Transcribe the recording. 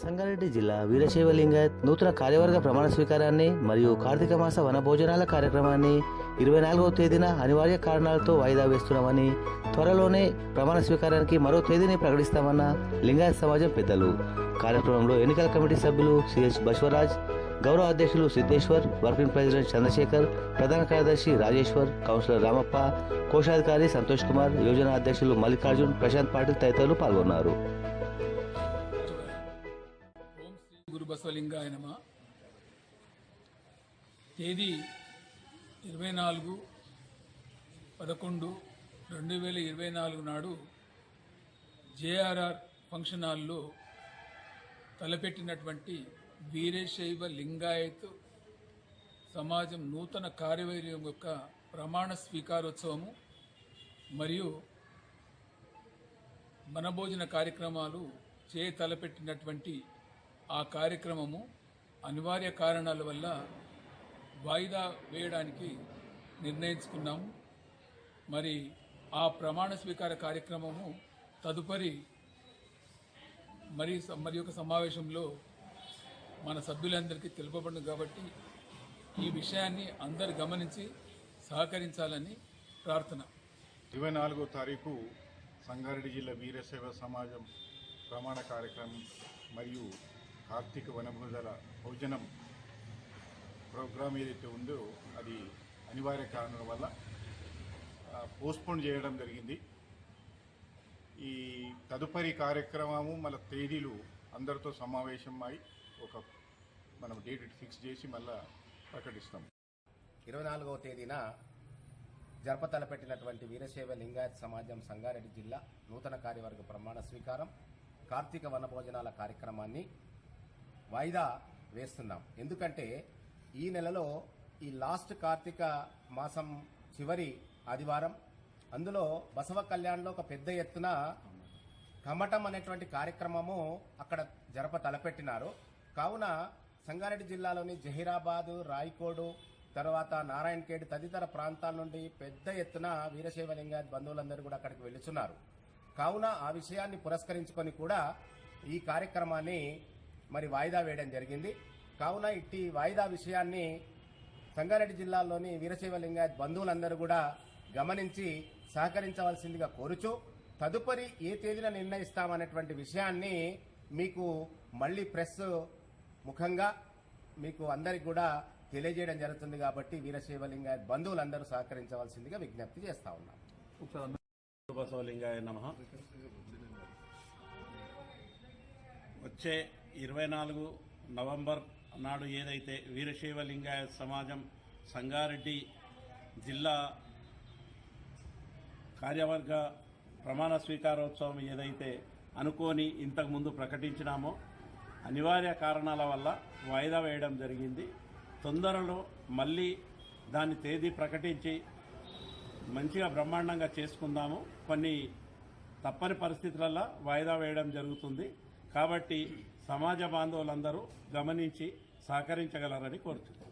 సంగారెడ్డి జిల్లా వీరశైవ లింగాయత్ నూతన కార్యవర్గ ప్రమాణ స్వీకారాన్ని మరియు కార్తీక మాస వనభోజనాల కార్యక్రమాన్ని ఇరవై నాలుగవ తేదీన అనివార్య కారణాలతో వాయిదా వేస్తున్నామని త్వరలోనే ప్రమాణ స్వీకారానికి మరో తేదీని ప్రకటిస్తామన్న లింగాయత్ సమాజం పెద్దలు. కార్యక్రమంలో ఎన్నికల కమిటీ సభ్యులు సిహెచ్ బశ్వరాజ్ గౌరవ అధ్యక్షులు సిద్ధేశ్వర్ వర్కింగ్ ప్రెసిడెంట్ చంద్రశేఖర్ ప్రధాన కార్యదర్శి రాజేశ్వర్ కౌన్సిలర్ రామప్ప కోశాధికారి సంతోష్ కుమార్ యోజన అధ్యక్షులు మల్లికార్జున్ ప్రశాంత్ పాటిల్ తదితరులు పాల్గొన్నారు. బసవలింగాయ నమ తేదీ ఇరవై నాలుగు పదకొండు రెండు వేల ఇరవై నాలుగు నాడు జేఆర్ఆర్ ఫంక్షన్ హాల్లో తలపెట్టినటువంటి వీరేశైవ లింగాయత్ సమాజం నూతన కార్యవైర్యం యొక్క ప్రమాణ స్వీకారోత్సవము మరియు మనభోజన కార్యక్రమాలు చే తలపెట్టినటువంటి ఆ కార్యక్రమము అనివార్య కారణాల వల్ల వాయిదా వేయడానికి నిర్ణయించుకున్నాము. మరి ఆ ప్రమాణ స్వీకార కార్యక్రమము తదుపరి మరి మరి యొక్క సమావేశంలో మన సభ్యులందరికీ తెలుపబడింది కాబట్టి ఈ విషయాన్ని అందరు గమనించి సహకరించాలని ప్రార్థన. ఇరవై నాలుగో తారీఖు సంగారెడ్డి జిల్లా వీరశైవ సమాజం ప్రమాణ కార్యక్రమం మరియు కార్తీక వనభూజల భోజనం ప్రోగ్రాం ఏదైతే ఉందో అది అనివార్య కారణాల వల్ల పోస్ట్పోన్ చేయడం జరిగింది. ఈ తదుపరి కార్యక్రమము మళ్ళీ తేదీలు అందరితో సమావేశం అయి ఒక మనం డేట్ ఫిక్స్ చేసి మళ్ళా ప్రకటిస్తాం. ఇరవై నాలుగవ తేదీన జరపతలపెట్టినటువంటి వీరశైవ లింగాయత్ సమాజం సంగారెడ్డి జిల్లా నూతన కార్యవర్గ ప్రమాణ స్వీకారం కార్తీక వనభోజనాల కార్యక్రమాన్ని వాయిదా వేస్తున్నాం. ఎందుకంటే ఈ నెలలో ఈ లాస్ట్ కార్తీక మాసం చివరి ఆదివారం అందులో బసవ కళ్యాణ్లో ఒక పెద్ద ఎత్తున కమటం అనేటువంటి కార్యక్రమము అక్కడ జరప తలపెట్టినారు. కావున సంగారెడ్డి జిల్లాలోని జహీరాబాద్ రాయకోడు తర్వాత నారాయణఖేడ్ తదితర ప్రాంతాల నుండి పెద్ద ఎత్తున వీరశైవలింగా బంధువులందరూ కూడా అక్కడికి వెళ్తున్నారు. కావున ఆ విషయాన్ని పురస్కరించుకొని కూడా ఈ కార్యక్రమాన్ని మరి వాయిదా వేయడం జరిగింది. కావున ఇట్టి వాయిదా విషయాన్ని సంగారెడ్డి జిల్లాలోని వీరశైవలింగాయత్ బంధువులందరూ కూడా గమనించి సహకరించవలసిందిగా కోరుచు తదుపరి ఏ తేదీన నిర్ణయిస్తామనేటువంటి విషయాన్ని మీకు మళ్ళీ ప్రెస్ ముఖంగా మీకు అందరికి కూడా తెలియజేయడం జరుగుతుంది కాబట్టి వీరశైవ బంధువులందరూ సహకరించవలసిందిగా విజ్ఞప్తి చేస్తా ఉన్నాం. బసవలింగాయ నమ. వచ్చే ఇరవై నాలుగు నవంబర్ నాడు ఏదైతే వీరశైవ లింగాయ సమాజం సంగారెడ్డి జిల్లా కార్యవర్గ ప్రమాణ స్వీకారోత్సవం ఏదైతే అనుకోని ఇంతకుముందు ప్రకటించినామో అనివార్య కారణాల వల్ల వాయిదా వేయడం జరిగింది. తొందరలో మళ్ళీ దాని తేదీ ప్రకటించి మంచిగా బ్రహ్మాండంగా చేసుకుందాము. కొన్ని తప్పని పరిస్థితులలో వాయిదా వేయడం జరుగుతుంది. కాబట్టి సమాజ బాంధవులందరూ గమనించి సహకరించగలరని కోరుతున్నాను